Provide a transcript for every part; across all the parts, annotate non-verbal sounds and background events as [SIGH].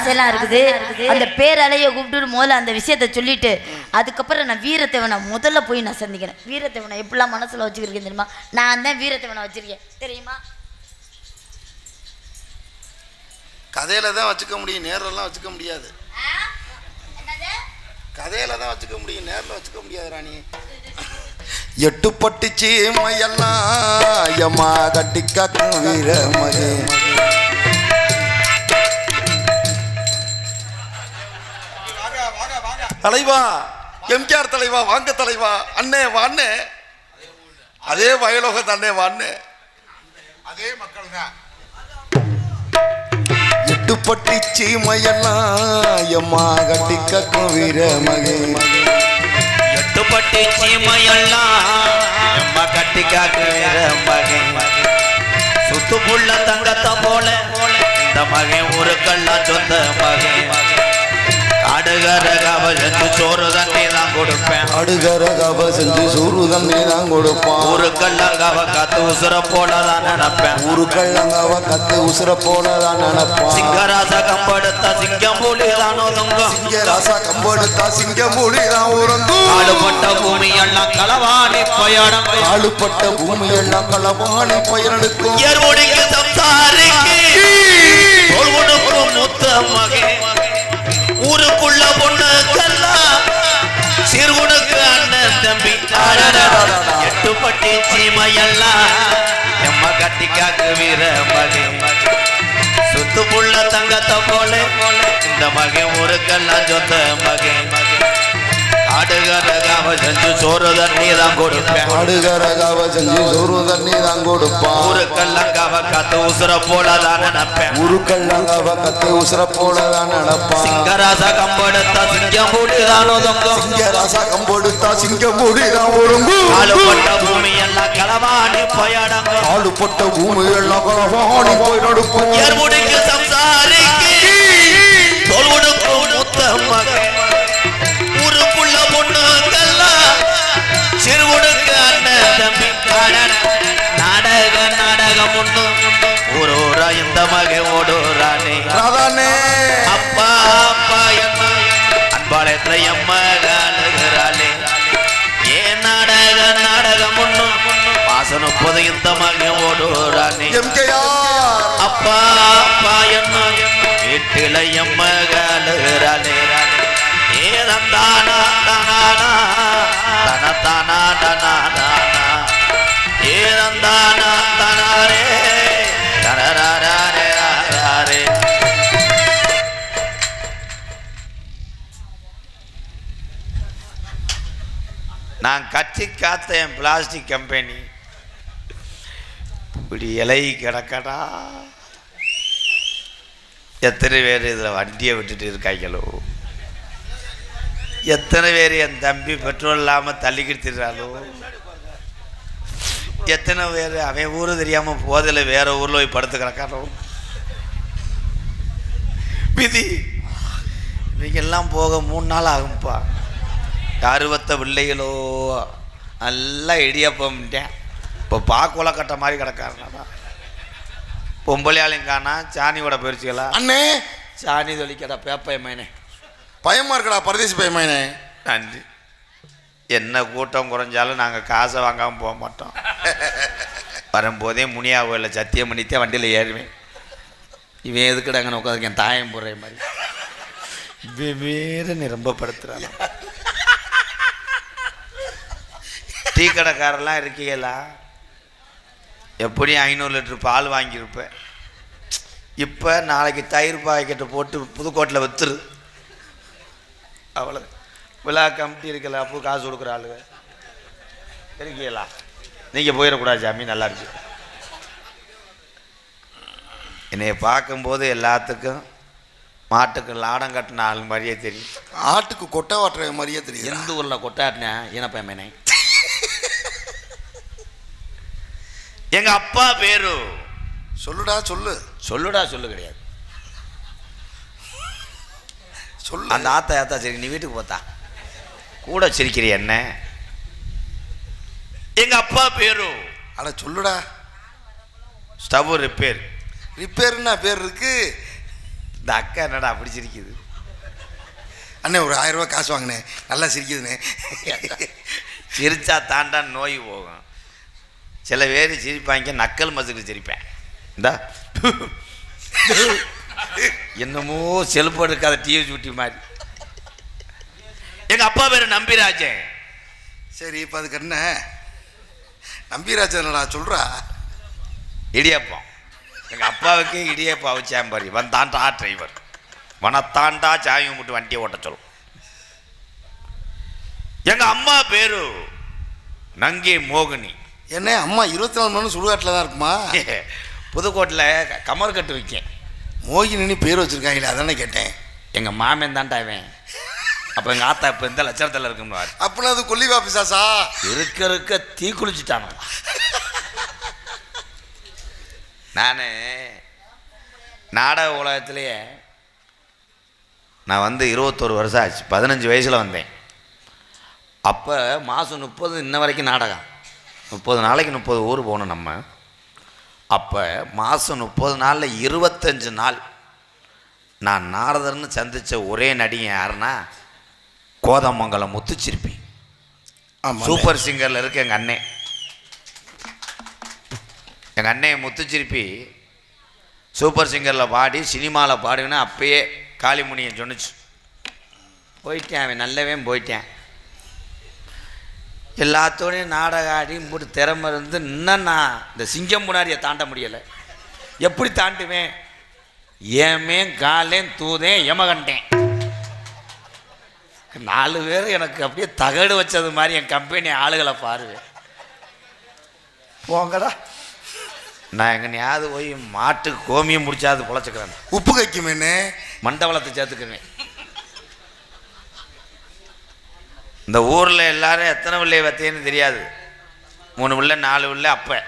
ஆசையெல்லாம் இருக்குது. அந்த பேரலைய கூப்பிட்டு முதல்ல அந்த விஷயத்த சொல்லிட்டு அதுக்கப்புறம் நான் வீரத்தேவனை முதல்ல போய் நான் சந்திக்கிறேன். வீரத்தேவனை எப்படிலாம் மனசுல வச்சுக்கிறேன் தெரியுமா? நான் தான் வீரத்தேவனை வச்சிருக்கேன். தெரியுமா? கதையில தான் வச்சுக்க முடியும் நேரெல்லாம் வச்சுக்க முடியாது. கதையில தான் வச்சுக்க முடியும் நேரில் வச்சுக்க முடியாது ராணி. எட்டு பட்டுச்சு மையெல்லாம் எம்மா கட்டி காக்கும் தலைவா எம்கேஆர் தலைவா வாங்க தலைவா அண்ணே வா அண்ணே. அதே வயலோக அண்ணே வா அண்ணே. அதே மக்கள் தான் எட்டு பட்டி சீமையெல்லாம் எம்மா கட்டி கக்கும் வீர மகே. எட்டுப்பட்டி சீமையெல்லாம் எம்ம கட்டி காக்குற மகன் சுத்து புள்ள தங்கத்தை போல இந்த மகன் ஊருக்கெல்லாம் சொந்த மகன் அடுகர கவ செஞ்சு சோறு தண்ணி தான் கொடுப்பேன். அடுகர கவ செஞ்சு சூறு தண்ணி தான் கொடுப்பான். ஊருக்கெல்லாம் கவ காத்து உசுர போல தான் நினைப்பேன். ஊருக்கள்ளங்கவ கத்து உசுர போலதான் நினைப்பான். சிங்கராச கம்படுத்த சிங்கம் புலி தான் ஒதுங்கும். இங்க ராசா கம்பெடுத்தா சிங்க மூடி தான் உறங்கும். ஆளுபட்ட பூமி எல்லாம் களவாணி பயணம் ஆளுப்பட்ட பூமி எல்லாம் களவாணி பயனெடுக்கும் ஏர்முடிக்கு சம்சாரிக்கு. தோள் கொடுக்கும் முத்த மகன் ஊருக்குள்ள பொண்ணுக்கெல்லாம் சிறுகுணுக்கு அண்ணன் தம்பி. எட்டு பட்டி சீமையெல்லாம் எம்ம கட்டி காக்கு வீர மகன் சுத்து புள்ள தங்கத்தை போல இந்த மகன் ஊருக்கெல்லாம் சொந்த மகன் ஆடுகிற காவ செஞ்சு சோறு தண்ணி தான் கொடுப்பேன். அடுகர கவ செஞ்சு சூறு தண்ணி தான் கொடுப்பான். ஊருக்கெல்லாம் போலதான் நினைப்பேன் ஊருக்கள்ளங்கவ கத்து உசுர போலதான் நினைப்பான் சிங்கராச கம்பெடுத்த சிங்கம் பூடிதான் ஒதுங்கும். இங்க ராசா கம்பெடுத்தா சிங்க மூடி தான் உறங்கும் ஆளுப்பட்ட பூமி எல்லாம் களவாணி பயணங்கள் ஆளுப்பட்ட பூமி எல்லாம் களவாணி போய் நடுக்கும். ஏர்முடிக்கு சம்சாரிக்கு. தோல் கொடுக்கும் முத்த மகன். ஊருக்குள்ள பொண்ணுக்கெல்லாம் சிறுகுடுக்கு அண்ணன் தம்பி நாடக நாடகம் ஒண்ணு ஒரு ஊரா இந்த மகன் ஓடுறானே ராதானே அப்பா அப்பா அன்பாளையத்துல எம்மகாலுகிறாளே ஏன் நாடக நாடகம் ஒண்ணு மாசம் முப்பது இந்த மகன் எம்கேஆர். அப்பா அப்பா என்ன வீட்டில எம்மகாலுகிறாளே ஏதந்தானா நான் காத்த என் பிளாஸ்டிக் கம்பெனி இப்படி இலை கிடக்கடா. எத்தனை பேர் இதில் வண்டியை விட்டுட்டு இருக்காங்களோ எத்தனை பேர் என் தம்பி பெட்ரோல் இல்லாமல் தள்ளிக்கிட்டு எத்தனை பேர் அவன் ஊரும் தெரியாமல் போதில் வேற ஊரில் போய் படுத்து கிடக்காரோ விதி இன்றைக்கெல்லாம் போக மூணு நாள் ஆகும்ப்பா. அறுபத்த பிள்ளைகளோ? நல்லா இடியப்பம்ட்டேன் இப்போ பாக்குல கட்ட மாதிரி கிடக்காருனாடா பொம்பளையாளையும் காணா சாணியோட போயிருச்சுங்களா அண்ணே! சாணி தொழிக்கடா பேப்பயமேனே பயமா இருக்கடா பரதேசி பயமானே நன்றி. என்ன கூட்டம் குறைஞ்சாலும் நாங்கள் காசை வாங்காமல் போக மாட்டோம். வரும்போதே முனியா கோயிலில் சத்தியம் பண்ணித்தே வண்டியில் ஏறுவேன். இவன் எதுக்குடா அங்கே உட்காந்து என் தாயம் போடுற மாதிரி. வெவ்வேறு நிரம்பப்படுத்துகிறான் டீ கடைக்காரெல்லாம் இருக்கீங்களா? எப்படியும் ஐநூறு லிட்டர் பால் வாங்கியிருப்பேன். இப்போ நாளைக்கு தயிர் பாக்கெட்டை போட்டு புதுக்கோட்டையில் வித்துரு. அவ்வளோ விழா கமிட்டி இருக்கல அப்போ காசு கொடுக்குற ஆளுங்க. இருக்கீங்களா? நீங்கள் போயிடக்கூடாது சாமி நல்லா இருக்கு. என்னைய பார்க்கும்போது எல்லாத்துக்கும் மாட்டுக்கு லாடம் கட்டின ஆள் மாதிரியே தெரியும். ஆட்டுக்கு கொட்டை வாட்டுற மாதிரியே தெரியும் எந்த ஊரில் கொட்டாட்டினேன் இனப்பயமேனே எங்க அப்பா பேரு. சொல்லுடா சொல்லு. சொல்லுடா சொல்லு கிடையாது. சொல்லு. அந்த ஆத்தா ஆத்தா சரி நீ வீட்டுக்கு போத்தா. கூட சிரிக்கிறிய என்ன? எங்க அப்பா பேரு. அட சொல்லுடா. ஸ்டவ் ரிப்பேர் ரிப்பேர்னா பேர் இருக்கு. இந்த அக்கா என்னடா அப்படி சிரிக்குது? அண்ணே ஒரு ஆயிரம் ரூபாய் காசு வாங்கினேன். நல்லா சிரிக்குதுண்ணே. சிரிச்சா தாண்டா நோய் போகும். சில பேர் சிரிப்பாங்க நக்கல் மசுக்கு சிரிப்பேன். இந்தா. என்னமோ செல்பு எடுக்காத டிவி சுட்டி மாதிரி எங்க அப்பா பேரு நம்பிராஜன். சரி இப்போ அதுக்கு என்ன? நம்பிராஜனடா சொல்கிறா இடியப்பம். எங்க அப்பாவுக்கு இடியப்பம் அவிச்சாம் பாரு வந்தாண்டா டிரைவர் வனத்தாண்டா சாமி கும்பிட்டு வண்டியை ஓட்ட சொல்லும். எங்க அம்மா பேரு நங்கை மோகினி. என்ன அம்மா இருபத்தி நாலு மணி சுடுகாட்டில் தான் இருக்குமா? [LAUGHS] புதுக்கோட்டில் கமர் கட்டு வைக்கேன். மோகினின்னு பேர் வச்சுருக்காங்களே அதானே கேட்டேன். எங்கள் மாமன் தான்டா இவன். அப்போ எங்கள் ஆத்தா இப்போ இந்த லட்சணத்தில் இருக்கும்னு அப்படின்னா அது கொல்லிவா பிசாசா இருக்க இருக்க தீ குளிச்சுட்டானு நான் நாடக உலகத்திலேயே நான் வந்து இருபத்தோரு வருஷம் ஆச்சு பதினஞ்சு வயசில் வந்தேன். அப்போ மாதம் முப்பது இன்ன வரைக்கும் நாடகம். முப்பது நாளைக்கு முப்பது ஊர் போகணும் நம்ம. அப்போ மாதம் முப்பது நாளில் இருபத்தஞ்சு நாள். நான் நாரதர்னு சந்தித்த ஒரே நடிகை யாருன்னா கோதமங்கலம் முத்துச்சிருப்பி சூப்பர் சிங்கரில் இருக்க எங்கள் அண்ணன் எங்கள் அண்ணன் முத்துச்சிருப்பி சூப்பர் சிங்கரில் பாடி சினிமாவில் பாடுவேன்னா அப்பயே காளிமுனியை சொன்னுச்சு. போயிட்டேன் அவன் நல்லவன் போயிட்டேன். எல்லாத்தோடையும் நாடகம் ஆடி போட்டு திறமை இருந்து இன்னும் நான் இந்த சிங்கம் முன்னாடியை தாண்ட முடியலை. எப்படி தாண்டுவேன்? ஏமே காலேன் தூதேன் எமகண்டேன் நாலு பேர் எனக்கு அப்படியே தகடு வச்சது மாதிரி என் கம்பெனி ஆளுகளை பாருங்க போங்கடா. நான் எங்கனையாவது போய் மாட்டுக்கு கோமியம் முடிச்சாது பொழைச்சிக்கிறேன். உப்பு கைக்குமேனே மண்டபலத்தை சேர்த்துக்கிறேன் இந்த ஊரில் எல்லாரும் எத்தனை பிள்ளைய வத்தேன்னு தெரியாது. மூணு பிள்ளை நாலு பிள்ளை அப்போ.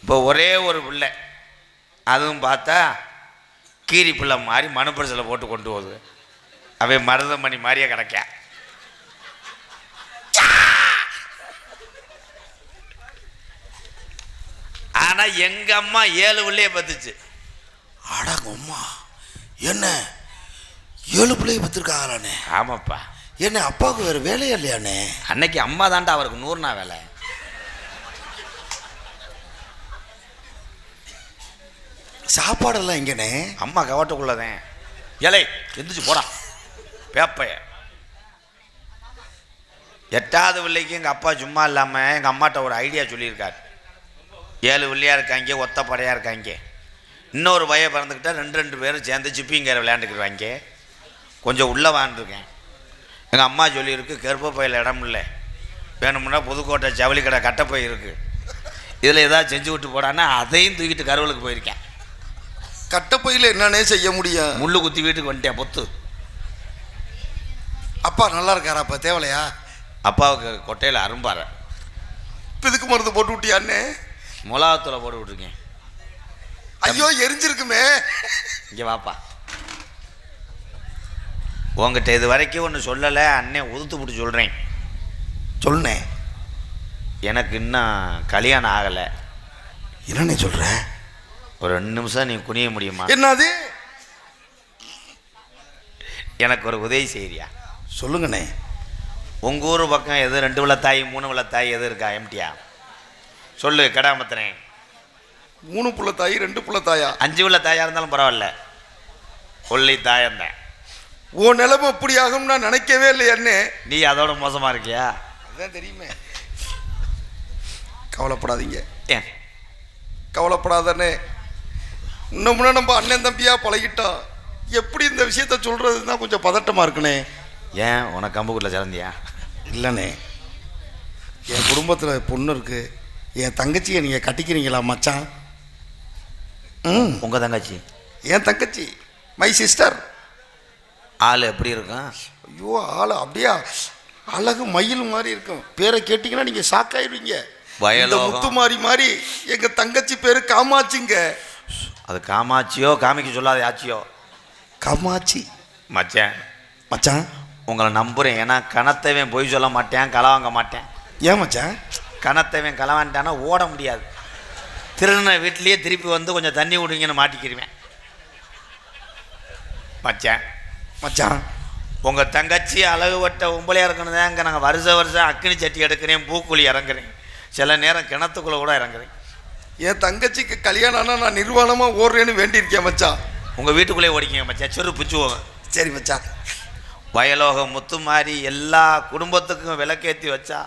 இப்போ ஒரே ஒரு பிள்ளை அதுவும் பார்த்தா கீரி பிள்ளை மாதிரி மனுப்பரிசில் போட்டு கொண்டு போகுது. அவன் மருதமணி மாதிரியே கிடைக்க. ஆனால் எங்கள் அம்மா ஏழு பிள்ளைய பத்துச்சு. அடங்க அம்மா என்ன? ஏழு பிள்ளைய பத்திருக்காங்களாண்ணே ஆமாப்பா. என்ன அப்பாவுக்கு வேறு வேலையே இல்லையாண்ணே? அன்னைக்கு அம்மா தான்டா அவருக்கு நூறுனா வேலை. சாப்பாடெல்லாம் எங்கண்ணே? அம்மா கவட்டுக்குள்ளதேன். இலை எந்திரிச்சு போடா. பேப்பைய. எட்டாவது பிள்ளைக்கு எங்கள் அப்பா சும்மா இல்லாமல் எங்கள் அம்மாட்ட ஒரு ஐடியா சொல்லியிருக்காரு. ஏழு பிள்ளையா இருக்காங்க ஒத்தப்படையாக இருக்காங்க. இன்னொரு பையன் பிறந்துக்கிட்டா ரெண்டு ரெண்டு பேரும் சேர்ந்து சிப்பிங்கிற விளையாண்டுக்கிடுவாங்க கொஞ்சம் உள்ளே வாழ்ந்துருக்கேன். எங்கள் அம்மா சொல்லியிருக்கு கருப்ப பையில் இடம் இல்லை. வேணும்னா புதுக்கோட்டை ஜவுளி கடை கட்டப்பை இருக்குது இதில் ஏதாவது செஞ்சு விட்டு போடான்னா அதையும் தூக்கிட்டு கருவலுக்கு போயிருக்கேன். கட்டப்பையில் என்னன்னே செய்ய முடியும் முள்ளு குத்தி வீட்டுக்கு வந்துட்டேன் பொத்து. அப்பா நல்லா இருக்காரா அப்பா தேவலையா? அப்பாவுக்கு கொட்டையில் அரும்பாறை. இதுக்கு மருந்து போட்டு விட்டியாண்ணே மிளகாத்தூளை போட்டு விட்ருக்கேன் ஐயோ எரிஞ்சிருக்குமே. இங்கே வாப்பா. உங்ககிட்ட இது வரைக்கும் ஒன்று சொல்லலை அண்ணன் உதுத்து போட்டு சொல்கிறேன் சொல்லுண்ணே. எனக்கு இன்னும் கல்யாணம் ஆகலை. என்னண்ணே சொல்ற? ஒரு ரெண்டு நிமிஷம் நீ குனிய முடியுமா? என்னது? எனக்கு ஒரு உதவி செய்றியா? சொல்லுங்கண்ணே. உங்கள் ஊர் பக்கம் எது ரெண்டு விழ தாய் மூணு விழ தாய் எது இருக்கா எம்டியா? சொல்லு கடாமத்துறேன். மூணு புள்ள தாய் ரெண்டு புள்ள தாயா அஞ்சு தாயாக இருந்தாலும் பரவாயில்ல. கொல்லி தாயந்தேன் உன் நிலைமை அப்படி ஆகும் நான் நினைக்கவே இல்லை அண்ணே. நீ அதோட மோசமாக இருக்கியா? அதான் தெரியுமே. கவலைப்படாதீங்க. ஏன்? கவலைப்படாதண்ணே. இன்னமுன்னா நம்ம அண்ணன் தம்பியா பழகிட்டோம் எப்படி இந்த விஷயத்த சொல்றதுன்னா கொஞ்சம் பதட்டமா இருக்குண்ணே. ஏன்? உனக்கு கம்புக்குட்டில் சிறந்தியா? இல்லைண்ணே. என் குடும்பத்தில் பொண்ணு இருக்கு. என் தங்கச்சியை நீங்கள் கட்டிக்கிறீங்களா மச்சான்? ம். உங்கள் தங்கச்சி? என் தங்கச்சி. மை சிஸ்டர் ஆள் எப்படி இருக்கும்? ஐயோ ஆள் அப்படியே? அழகு மயில் மாதிரி இருக்கும். பேரை கேட்டிங்கன்னா நீங்கள் ஷாக் ஆயிடுவீங்க. இந்த வயலோகம். முத்துமாரி மாதிரி எங்கள் தங்கச்சி பேர் காமாட்சிங்க. அது காமாட்சியோ காமிக்க சொல்லாத ஆச்சியோ காமாட்சி. மச்சான். மச்சான். உங்களை நம்புகிறேன் ஏன்னா கணத்தவன் பொய் சொல்ல மாட்டேன் களை வாங்க மாட்டேன். ஏன் மச்சான்? கணத்தவன் களை வாங்கிட்டானா ஓட முடியாது. திருடின வீட்லேயே திருப்பி வந்து கொஞ்சம் தண்ணி விடுங்கன்னு மாட்டிக்கிருவேன். மச்சான். மச்சான். உங்க தங்கச்சி அழகு வட்ட உம்பளையா இருக்கணும் தான் இங்கே நாங்கள் வருஷ வருஷம் அக்கினி சட்டி எடுக்கிறேன் பூக்குழி இறங்குறேன். சில நேரம் கிணத்துக்குள்ள கூட இறங்குறேன். என் தங்கச்சிக்கு கல்யாணம் ஆனா நான் நிர்வாணமா ஓடுறேன்னு வேண்டியிருக்கேன் மச்சான். உங்க வீட்டுக்குள்ளே ஓடிக்கங்க மச்சான். செரு பிச்சுவோங்க சரி மச்சான். வயலோக முத்து மாதிரி எல்லா குடும்பத்துக்கும் விளக்கேற்றி வச்சா.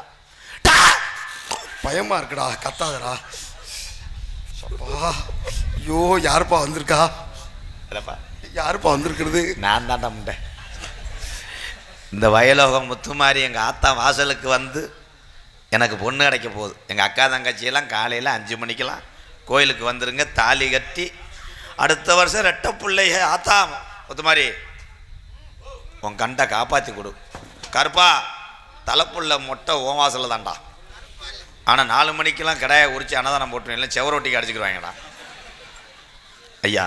பயமா இருக்குடா கத்தாதடா. அப்பா ஐயோ யாருப்பா வந்திருக்கா? இல்லைப்பா. யாருப்பா வந்திருக்கிறது? நான் தான்டா முண்டை இந்த வயலோகம் முத்துமாரி எங்கள் ஆத்தா வாசலுக்கு வந்து எனக்கு பொண்ணு கிடைக்க போகுது. எங்கள் அக்கா தங்கச்சியெல்லாம் காலையில் அஞ்சு மணிக்கெல்லாம் கோயிலுக்கு வந்துருங்க தாலி கட்டி அடுத்த வருஷம் ரெட்டை பிள்ளைய ஆத்தா. முத்துமாரி உன் கண்டை காப்பாற்றி கொடு. கருப்பா தலைப்புள்ள மொட்டை ஓ வாசலில் தான்டா. ஆனால் நாலு மணிக்கெல்லாம் கடையை உரிச்சு அன்னதானம் போட்டு இல்லை செவரொட்டிக்கு அடிச்சுக்கிடுவாங்கடா. ஐயா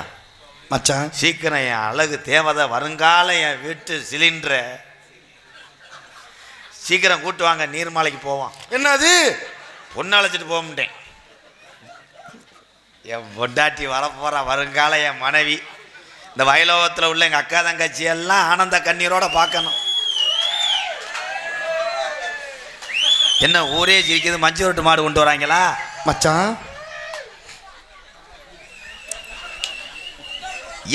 மச்சான். சீக்கிரம் என் அழகு தேவதை வருங்கால என் வீட்டு சிலிண்டரை. சீக்கிரம் கூட்டு வாங்க நீர்மாலைக்கு போவோம். என்னது? பொண்ணு அழைச்சிட்டு போக மாட்டேன் என் பொண்டாட்டி வரப்போற வருங்கால என் மனைவி. இந்த வயலோகத்தில் உள்ள எங்கள் அக்கா தங்கச்சி எல்லாம் ஆனந்த கண்ணீரோட பார்க்கணும். என்ன ஊரே சிரிக்குது மஞ்சள் ரொட்டு மாடு கொண்டு வராங்களா? மச்சான்.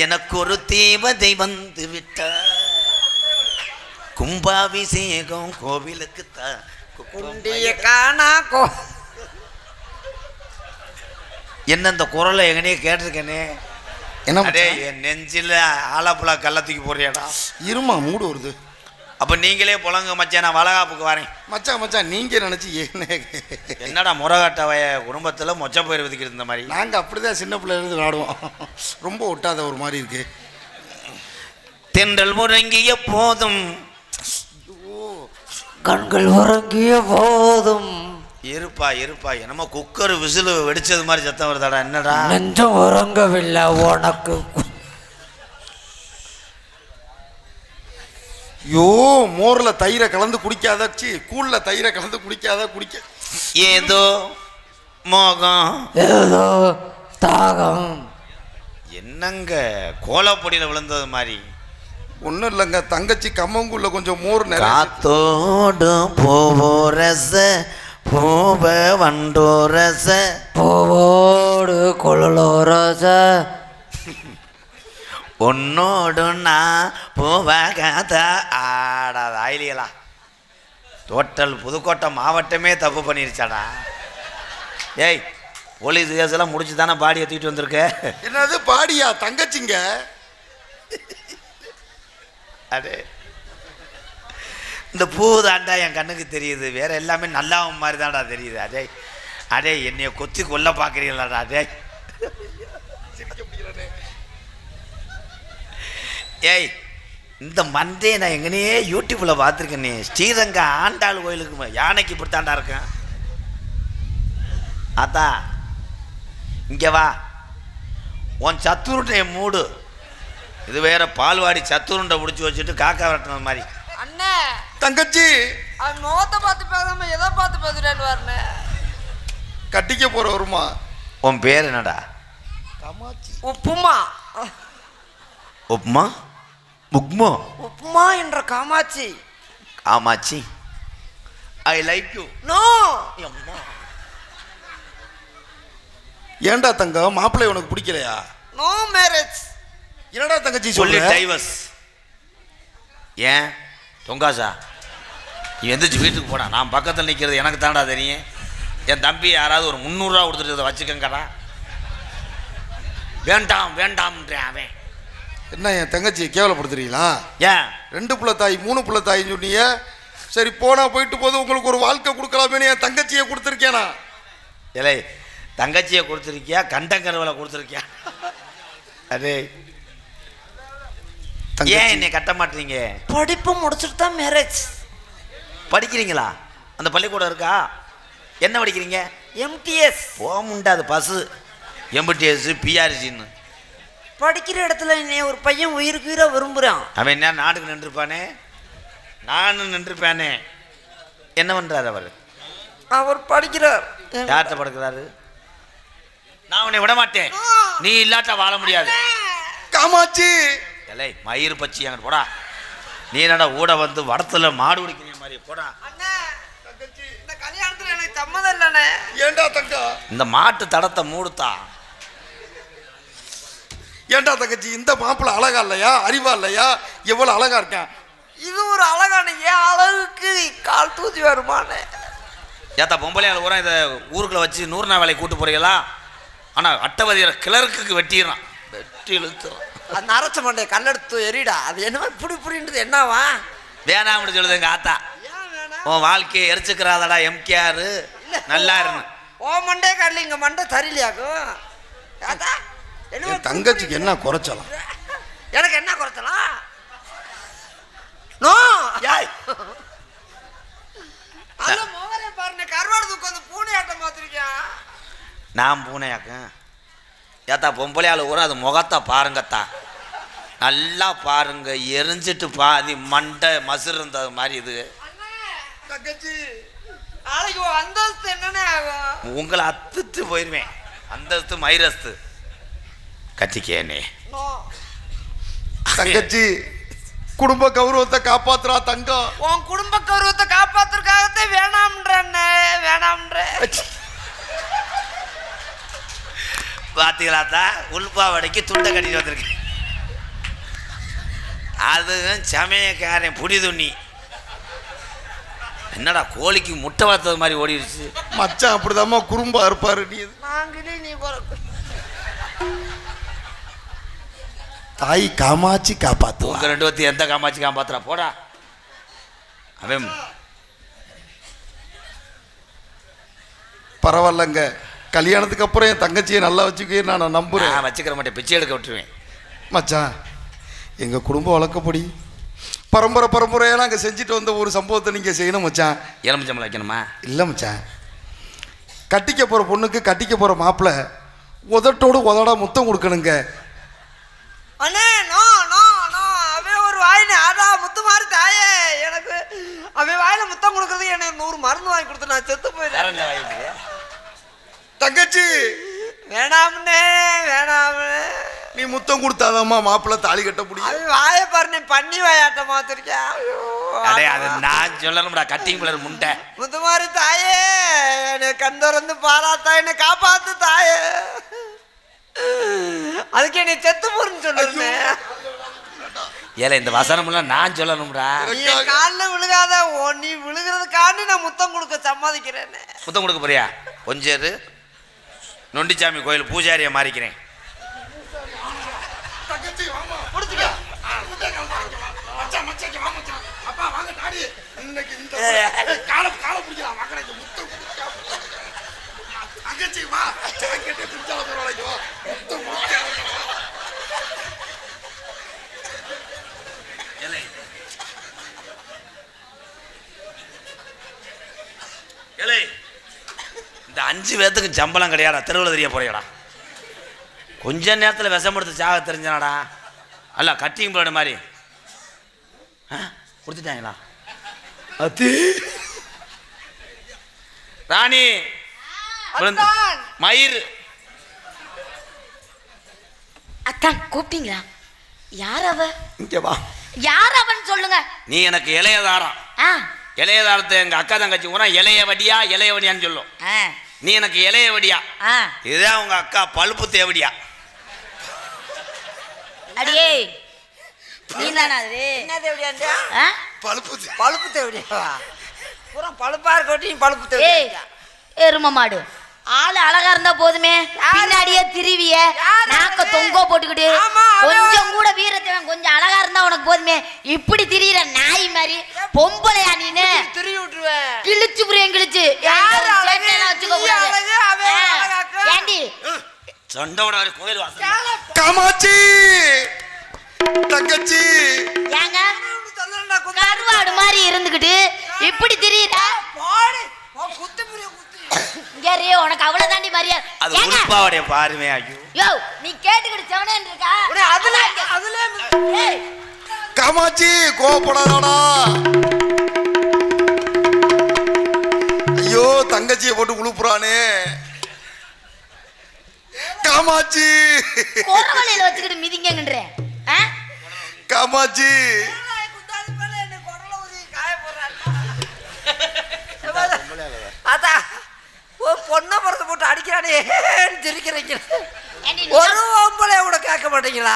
எனக்கு ஒரு தேவதை வந்து விட்டார் கும்பாபிஷேகம் கோவிலுக்கு தான் குண்டிய காணா கோ என்ன இந்த குரலை எங்கனே கேட்டிருக்கேனே? என்ன என் நெஞ்சில் ஆலப்புழா கள்ளத்துக்கு போறியாடா இருமா மூடு வருது அப்ப நீங்களே புலங்க மச்சான் நான் வளகாப்புக்கு வரேன். மச்சான் மச்சான் நீங்க நினைச்சு என்ன? என்னடா முறகாட்ட வய குடும்பத்தில் மொச்ச பயிர் விதிக்கிற இந்த மாதிரி? நாங்க அப்படிதான் சின்ன பிள்ளைல இருந்து விளாடுவோம் ரொம்ப ஒட்டாத ஒரு மாதிரி இருக்கு. தென்றல் முறங்கிய போதும் கண்கள் உறங்கிய போதும். இருப்பா இருப்பா. என்னமோ குக்கர் விசில் வெடிச்சது மாதிரி சத்தம் வருதாடா என்னடா? நெஞ்சம் உறங்கவில்லை உனக்கு. ஐயோ மோர்ல தயிரை கலந்து குடிக்காத கூழ்ல தயிரை கலந்து குடிக்காத குடிக்க. ஏதோ மோகம். ஏதோ தாகம். என்னங்க கோலப்பொடியில் விழுந்தது மாதிரி. ஒன்றும் இல்லைங்க தங்கச்சி கம்மங்குள்ள கொஞ்சம் மோர் காத்தோடு போரச பூவ வண்டோரச பூவோடு கொழலோரச உன்னோடு நான் பூவகாத ஆடாத ஆயிலியலா? டோட்டல் புதுக்கோட்டை மாவட்டமே தப்பு பண்ணிருச்சாடா? ஏய் போலீஸ் கேஸெல்லாம் முடிச்சு தானே பாடி ஏற்றிட்டு வந்திருக்க? என்னது பாடியா? தங்கச்சிங்க. அடே. இந்த பூ தாண்டா என் கண்ணுக்கு தெரியுது. வேற எல்லாமே நல்லாவும் மாதிரி தான்டா தெரியுது. அடே அடே என்னைய கொத்தி கொல்ல பார்க்குறீங்களாடா அடே. ஏய் இந்த மந்தே நான் எங்கனே யூடியூப்பில் பார்த்துருக்கேனே ஸ்ரீரங்க ஆண்டாள் கோயிலுக்கு யானைக்கு இப்படித்தாண்டா இருக்கேன்? அத்தா இங்கே வா. உன் சத்துருட்டை மூடு. இது வேற பால்வாடி சத்துருண்டை பிடிச்சி வச்சுட்டு காக்கா விரட்டினது மாதிரி. அண்ணே. தங்கச்சி! அவன் முகத்தை பார்த்து பேசாம எதை பார்த்து பேசுறேன்னு வரனே கட்டிக்க போற வருமா? உன் பேர் என்னடா? உப்புமா. உப்மா? புக்மோ உப்புமா என்ற காமாட்சி. ஆமாச்சி ஐ லைக் யூ நோ ஏன்டா தங்கம் மாப்பிள்ளை உனக்கு பிடிக்கலையா? நோ மேரேஜ் என்னடா தங்கச்சி சொல்லி டைவர்ஸ் ஏன்? தொங்காசா நீ எந்திரிச்சு வீட்டுக்கு போடா. நான் பக்கத்தில் நிற்கிறது எனக்கு தாண்டா தெரியும். என் தம்பி யாராவது ஒரு முந்நூறுரூவா கொடுத்துட்டு வச்சுக்கங்கடா. வேண்டாம் வேண்டாம்ன்றேன் அவன். என்ன என் தங்கச்சி கேவலப்படுத்துறீங்களா? ஏன் ரெண்டு புள்ள தாய் மூணு புள்ள தாயின்னு சொன்னீங்க. சரி போனா போயிட்டு போது உங்களுக்கு ஒரு வாழ்க்கை கொடுக்கலாமேன்னு என் தங்கச்சியை கொடுத்துருக்கேனா? இலை தங்கச்சியை கொடுத்துருக்கியா? கண்டங்கருவலை கொடுத்துருக்கியா? அதே ஏன் என்னை கட்ட மாட்டீங்க? படிப்பு முடிச்சுட்டு தான் மேரேஜ் படிக்கிறீங்களா? அந்த பள்ளிக்கூடம் இருக்கா? என்ன படிக்கிறீங்க? எம்டிஎஸ் போக முடியாது பஸ்ஸு எம்பிடிஎஸ் பிஆர்சின்னு படிக்கிற இடத்துல என்னை ஒரு பையன் உயிருக்கு உயிரை விரும்புகிறான் அவன் என்ன நாட்டுக்கு நின்றுப்பானே? நானும் நின்றுப்பானே. என்ன பண்ணுறாரு அவர்? அவர் படிக்கிறார். யார்கிட்ட படுக்கிறாரு? நான் உன்னை விட மாட்டேன். நீ இல்லாட்ட வாழ முடியாது. காமாட்சி! எலை மயிர் பச்சி அங்கிட்டு போடா. நீ என்னடா ஊட வந்து வடத்துல மாடு பிடிக்கிற மாதிரி போடா. அண்ணே இந்த கல்யாணத்துல எனக்கு சம்மதம் இல்லைண்ணே. ஏண்டா தங்கம் இந்த மாட்டு தடத்தை மூடுத்தா. ஏண்டா தங்கச்சி இந்த மாப்பிள்ள அழகா இல்லையா? அறிவா இல்லையா? எவ்வளவு அழகா இருக்கான்? இது ஒரு அழகான ஏன் அழகுக்கு கால் தூசி வருமானே? ஏத்தா பொம்பளையால் ஊரா இதை ஊருக்குள்ள வச்சு நூறு நாள் வேலைக்கு கூட்டு போறீங்களா? ஆனால் அட்டவதியில கிளர்க்குக்கு வெட்டிடுறான். வெட்டி இழுத்துறான் அது நரைச்ச மண்டே கல்லெடுத்து எரிடா அது என்னவா புடி புடின்றது என்னவா? வேணாம்னு சொல்லுது எங்க ஆத்தா. ஏன் வேணாம்? உன் வாழ்க்கையை எரிச்சுக்கிறாதடா எம்கேஆர். நல்லா இருந்து ஓ மண்டே கடல இங்க மண்டை சரியில்லையாக்கும் ஏத்தா என்னவா என் தங்கச்சிக்கு என்ன குறைச்சலாம்? எனக்கு என்ன குறைச்சலாம் நோ! யாய். அல்ல மோகரே பாருங்க கருவாடு தூக்கு வந்து பூனை ஆட்டம் பார்த்துருக்கேன் நான் பூனையாக்கேன் ஏத்தா பொம்பளையால் ஊரா அது முகத்தை பாருங்கத்தா. நல்லா பாருங்க எரிஞ்சிட்டு பாதி மண்டை மசுறு இருந்தது மாதிரி இது. தங்கச்சி நாளைக்கு அந்தஸ்து என்னன்னே ஆகும்? உங்களை அத்துட்டு போயிருவேன். அந்தஸ்து மைரஸ்து. கட்டிக்கேனே நோ தங்கச்சி குடும்ப கௌரவத்தை காப்பாத்துறா தங்கம். உன் குடும்ப கௌரவத்தை காப்பாத்துறதுக்காகத்தான் வேணாம்ன்றண்ணே வேணாம்ன்ற. பார்த்தீங்களாத்தா உள்பாவடைக்கு துண்டை கட்டிட்டு வந்திருக்கேன். அதுவும் சமயக்காரன் புடி துண்ணி என்னடா கோழிக்கு முட்டை வளர்த்தது மாதிரி ஓடிடுச்சு. மச்சான் அப்படிதாம்மா குறும்பா இருப்பாரு நீ. நாங்களே நீ தாய் காமாச்சி காப்பாத்துவா. உங்க ரெண்டு பேர்த்தையும் எந்த காமாச்சி காப்பாத்துறா? போடா. அவன் பரவாயில்லங்க. கல்யாணத்துக்கு அப்புறம் என் தங்கச்சியை நல்லா வச்சுக்கே நான் நம்புறேன். நான் வச்சுக்கிற மாட்டேன். பிச்சை எடுக்க விட்டுருவேன். மச்சான் எங்க குடும்ப வழக்கப்படி பரம்பரை பரம்பரையா நாங்க செஞ்சுட்டு வந்த ஒரு சம்பவத்தை நீங்க செய்யணும் மச்சான். எலுமிச்சம்பளம் வைக்கணுமா? இல்லை மச்சான். கட்டிக்க போற பொண்ணுக்கு கட்டிக்க போற மாப்பிள்ளை உதட்டோடு உதடா முத்தம் கொடுக்கணுங்க. அண்ணே நோ நோ நோ. அவன் ஒரு வாயினே அதா முத்து மாதிரி தாயே. எனக்கு அவன் வாயில முத்தம் கொடுக்கறது எனக்கு நூறு மருந்து வாங்கி கொடுத்து நான் செத்து வேற போயிடுறேன் தங்கச்சி! வேணாம்னே வேணாம்னே. நீ முத்தம் கொடுத்தாதாம்மா மாப்பிள்ளை தாலி கட்ட முடியும். வாயை பாரு நீ பண்ணி வாயாட்ட மாத்திருக்கேன். ஐயோ, அடே அது நான் சொல்லணும்டா கட்டிங் பிள்ளர் முண்டை. முத்து மாதிரி தாயே என்னை கண் திறந்து பாராத்தா என்னை காப்பாத்து தாயே. அதுக்கு என்னை செத்து போறேன்னு சொல்லுறேன் ஏல இந்த வசனம்லாம் நான் சொல்லணும்டா. நீ காலில் விழுகாத ஓ நீ விழுகிறதுக்காண்டி நான் முத்தம் கொடுக்க சம்மதிக்கிறேன்னு. முத்தம் கொடுக்க போறியா? கொஞ்சம் இரு. நொண்டிச்சாமி கோயில் பூஜாரியை மாறிக்கிறேன். இன்னைக்கு இந்த பிடிக்கலாம். தங்கச்சி வா ஜாக்கெட்டை பிடிச்சால பரவாயில்லையோ முத்தம் இந்த அஞ்சு பேர்த்துக்கு சம்பளம் கிடையாடா தெருவில் தெரிய போறியாடா. கொஞ்ச நேரத்தில் விஷம் எடுத்து சாக தெரிஞ்சனாடா. அல்ல கட்டிங் பிளேடு மாதிரி. ஆ, கொடுத்துட்டாங்களா? அது ராணி. மயிர் அத்தான். கூப்பிட்டீங்களா? யார் அவ? இங்க வா. யார் அவன் சொல்லுங்க? நீ எனக்கு இளையதாரம் இளையதாரத்தை எங்கள் அக்கா தங்கச்சி கூட இளைய வடியா இளைய வடியான்னு சொல்லும். நீ எனக்கு இளைய வடியா. இதுதான் உங்க அக்கா பழுப்பு தேவடியா. அடியே. நீ தானா அது? என்ன பழுப்பு பழுப்பு தேவடியாவா? பூரா பழுப்பா இருக்கட்டும் பழுப்பு தேவடியா எரும மாடு. ஆளு அழகா இருந்தா போதுமே. பின்னாடியே திரிவிய நாக்க? தொங்க போட்டுக்கிட்டு கொஞ்சம் கூட வீரத்தவன் கொஞ்சம் அழகா இருந்தா உனக்கு போதுமே. இப்படி திரியிற நாய் மாதிரி பொம்பளையா நீனு. திரும்பி விட்டுருவேன் கிழிச்சு புரியும் கிழிச்சு. ஏண்டி? சொண்டோட கோயில் காமாட்சி! தங்கச்சி! ஏங்க? கருவாடு மாதிரி இருந்துகிட்டு இப்படி திரியிற? குத்து. புரிய குத்து இங்க இரு, உனக்கு அவ்வளவு தாண்டி மரியாதை. அது? உள்பாவுடைய பாருமே ஐயோ. யோ நீ கேட்டுக்கிட்டு செவனேன்னு இருக்கா உடனே அதுல அதுல. ஏய், காமாட்சி கோவப்படாதடா. ஐயோ தங்கச்சியை போட்டு உழுப்புறானே. காமாட்சி. குறவலையில வச்சுக்கிட்டு மிதிங்கன்றேன் ஆ? காமாட்சி. சிரிக்கிறானேன்னு சிரிக்கிறீங்க. ஒரு பொம்பளை கூட கேட்க மாட்டீங்களா?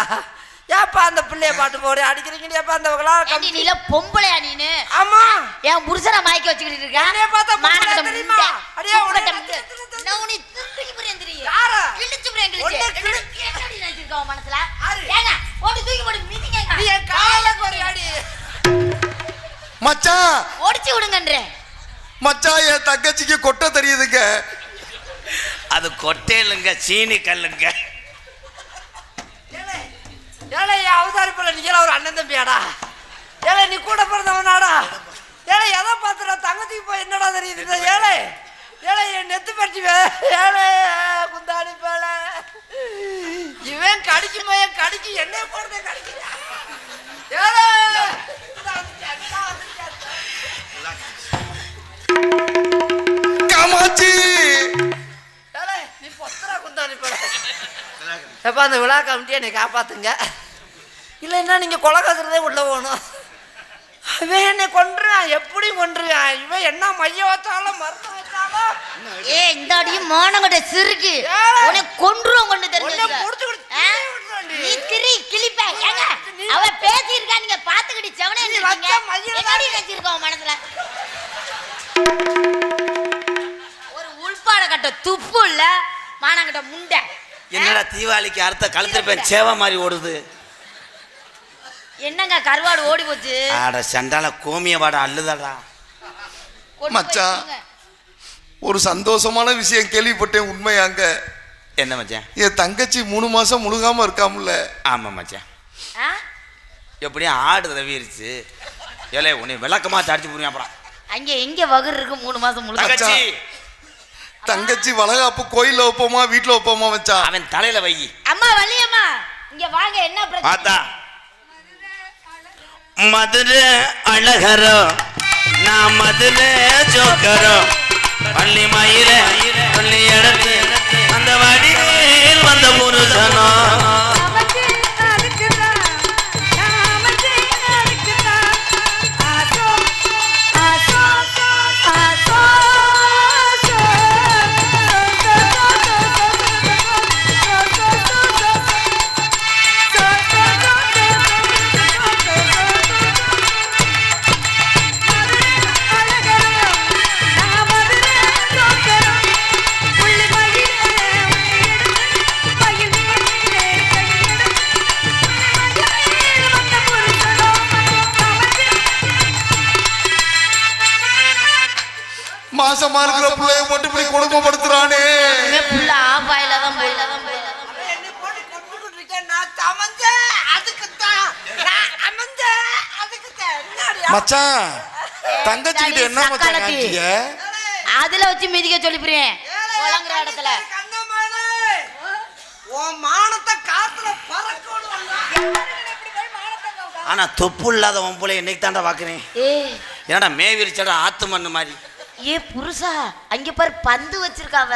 ஏப்பா அந்த பிள்ளைய பாட்டு போடு அடிக்கிறீங்க ஏப்பா அந்த கம்பெனில பொம்பளையா நீனு? ஆமா. என் புருஷன மயக்க வச்சுக்கிட்டு இருக்க. நானே பார்த்தா மானம் தெரியுமா? அடே உனக்கு நவுனி திருப்பி புரியந்திரி யார? கிழிச்சு புரியந்திரி கேட்டடி நினைச்சிருக்கோம் மனசுல? ஏங்க ஓடி தூக்கி போடு மீதிங்க. நீ என் காலையில ஒரு அடி. மச்சான். ஓடிச்சு விடுங்கன்றே மச்சான் என் தங்கச்சிக்கு கொட்டை தெரியுதுங்க. அது கொட்டேலுங்க சீனி கல்லுங்க. ஏழை என் அவதாரி நீங்களா ஒரு அண்ணன் தம்பியாடா? ஏழை நீ கூட பிறந்தவனாடா? ஏழை எதை பார்த்துடா தங்கத்துக்கு போய் என்னடா தெரியுது? ஏழை ஏழை என் நெத்து பறிச்சுவேன் ஏழை குந்தாடி பேல. இவன் கடிக்குமே கடிக்கு என்ன போடுறத கடிக்கு. ஏழை காமாட்சி எப்பா அந்த விழா கமிட்டி என்னை காப்பாத்துங்க இல்லைன்னா நீங்க கொலை காசுறதே உள்ள போகணும் அவன் என்னை கொன்றுவான் எப்படி கொன்றுவான் இவன் என்ன மைய வச்சாலும் மருந்து வச்சாலும் ஏய், இந்த அடியும் மானங்கட்ட சிறுக்கு. உன்னை கொன்றுவோம் கொண்டு தெரிஞ்சு. நீ திரி, கிழிப்ப. ஏங்க, அவ பேசியிருக்கா, நீங்க பாத்துக்கிட்டு செவனே நீ இருந்தீங்க. வச்ச மையில என்னடி நினைச்சிருக்க உன் மனசுல? ஒரு உள்பாட கட்ட துப்பு இல்ல மானங்கட்ட முண்டை என்னடா தீபாவளிக்கு அடுத்த கழுத்திருப்பேன் சேவை மாதிரி ஓடுது? என்னங்க கருவாடு ஓடி போச்சு? ஆட சண்டால கோமிய வாட அள்ளுதடா. மச்சான். ஒரு சந்தோஷமான விஷயம் கேள்விப்பட்டேன் உண்மையாங்க. என்ன மச்சான்? என் தங்கச்சி மூணு மாசம் முழுகாம இருக்காமல ஆமா மச்சான்? எப்படியும் ஆடு தவிருச்சு ஏலே உன்னை விளக்கமா தடிச்சு புரியும் அப்புறம் அங்க எங்க வகுறு இருக்கு மூணு மாசம் முழுக்க தங்கச்சி வளகாப்பு கோயில்ல வைப்போமா வீட்டுல வைப்போமா வச்சா அவன் தலையில வை. அம்மா வள்ளியம்மா இங்க வாங்க என்ன பிரச்சனை? பார்த்தா மதுரை அழகரோ நான் மதுரை ஜோக்கரோ. பள்ளி மயில பள்ளி எடுத்து அந்த வடிவில் வந்த புருஷனோ. பாசமா இருக்கிற பிள்ளைய மட்டும் இப்படி கொடுமைப்படுத்துறானே. புள்ள ஆபாயில தான் போயில மச்சான் தங்கச்சி என்ன மச்சான் காட்டிய? அதுல வச்சு மிதிக்க சொல்லிப்புறேன் வழங்குற இடத்துல. ஆனா தொப்பு இல்லாத உன் பிள்ளை என்னைக்கு தாண்டா பாக்குறேன் ஏன்னா மேவிரிச்சடா ஆத்து மண்ணு மாதிரி. ஏ புருஷா அங்க பாரு பந்து வச்சிருக்காவ.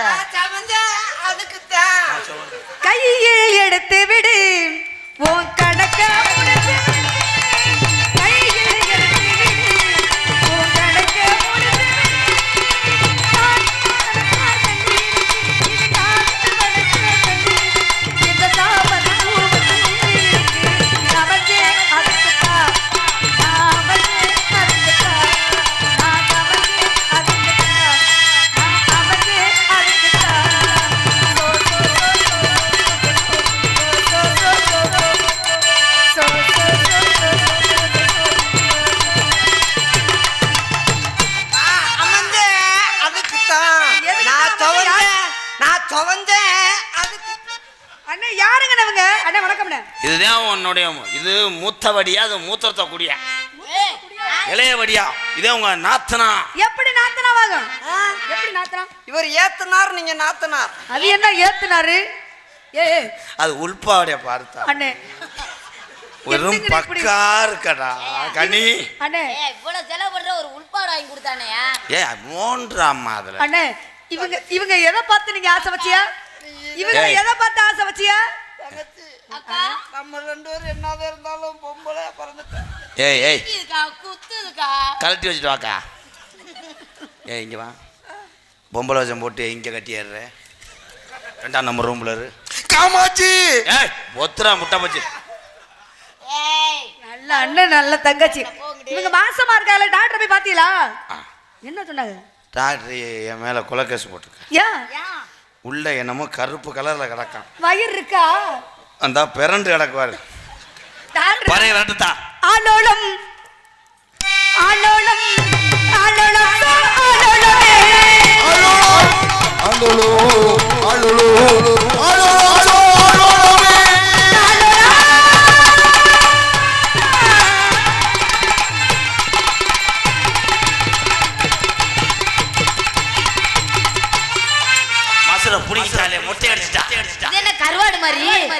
உங்க நாத்தனா? எப்படி நாத்தனாவாங்க எப்படி நாத்தனா? இவர் ஏத்துனார் நீங்க நாத்தனார். அது என்ன ஏத்துனாரு? ஏ அது உள்பாவடைய பார்த்தா அண்ணே. வெறும்? பக்கா இருக்கடா கனி. அண்ணே. ஏய் இவ்வளவு செலவு பண்ற ஒரு உள்பாடு வாங்கி கொடுத்தானேயா ஏ மோன்றாமா அதுல அண்ணே இவங்க இவங்க எதை பார்த்து நீங்க ஆசை வச்சியா? இவங்க. எதை பார்த்து ஆசை வச்சியா? நம்ம ரெண்டு பேரும் என்னதான் இருந்தாலும் பொம்பளை பிறந்துட்டேன். ஏய் ஏய். குத்துதுக்கா குத்துதுக்கா. கழட்டி வச்சுட்டு வாக்கா. ஏய் இங்கே வா. பொம்பளை வச்சம் போட்டு இங்கே கட்டிடுற ரெண்டாம் நம்பர் ரூம்ல இரு. காமாட்சி! ஏய் ஒத்துரா முட்டை பச்சு. ஏய். நல்ல அண்ணன் நல்ல தங்கச்சி. இவங்க மாசமா இருக்கால டாக்டர் போய் பாத்தீங்களா என்ன சொன்னாங்க? டாக்டர் என் மேலே கொலக்கேஸ் போட்டிருக்கேன் ஏன் ஏன் உள்ள என்னமோ கருப்பு கலரில் கிடக்கான். வயிறு இருக்கா? அந்த பிறண்டு கிடக்குவாரு. பறைய ரெண்டுதா ஆலோலம். ஆலோலம். ஆலோலம். ஆலோலமே. ஆளோளோ ஆளோளோ ஆளோளோ ஆளோளோவே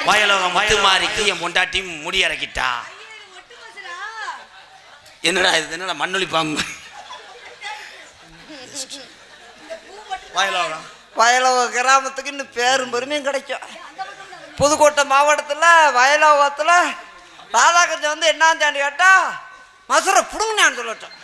வயலோகம் முத்து மாறிக்கு என் பொண்டாட்டி முடி இறக்கிட்டா என்னடா இது என்னடா பாம்பு? வயலோகம் வயலவ கிராமத்துக்கு இன்னும் பேரும் பெருமையும் கிடைக்கும். புதுக்கோட்டை மாவட்டத்தில் வயலோகத்தில் ராதாகிருஷ்ணன் வந்து என்ன தாண்டி கேட்டா மசுரை புடுங்கண்ணான்னு சொல்லட்டும்.